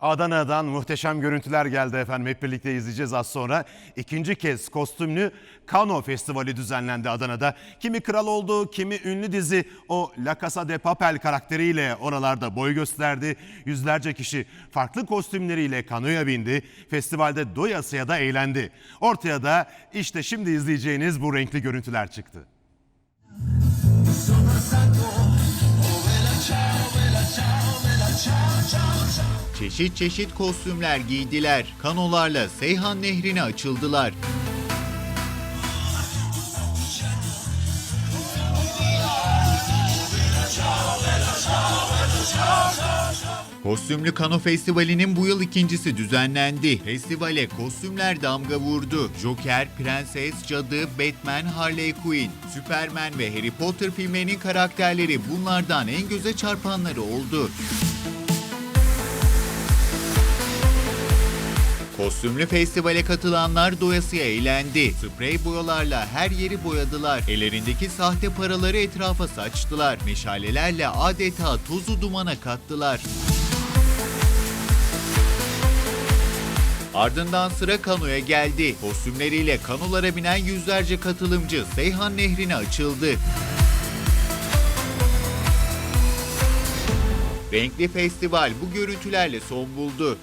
Adana'dan muhteşem görüntüler geldi efendim. Hep birlikte izleyeceğiz az sonra. İkinci kez kostümlü Kano Festivali düzenlendi Adana'da. Kimi kral oldu, kimi ünlü dizi o La Casa de Papel karakteriyle oralarda boy gösterdi. Yüzlerce kişi farklı kostümleriyle kanoya bindi. Festivalde doyasıya da eğlendi. Ortaya da işte şimdi izleyeceğiniz bu renkli görüntüler çıktı. Çeşit çeşit kostümler giydiler. Kanolarla Seyhan Nehri'ne açıldılar. Kostümlü Kano Festivali'nin bu yıl ikincisi düzenlendi. Festivale kostümler damga vurdu. Joker, Prenses, Cadı, Batman, Harley Quinn, Superman ve Harry Potter filmlerinin karakterleri bunlardan en göze çarpanları oldu. Kostümlü festivale katılanlar doyasıya eğlendi. Sprey boyalarla her yeri boyadılar. Ellerindeki sahte paraları etrafa saçtılar. Meşalelerle adeta tozu dumana kattılar. Ardından sıra kanoya geldi. Kostümleriyle kanolara binen yüzlerce katılımcı Seyhan Nehri'ne açıldı. Renkli festival bu görüntülerle son buldu.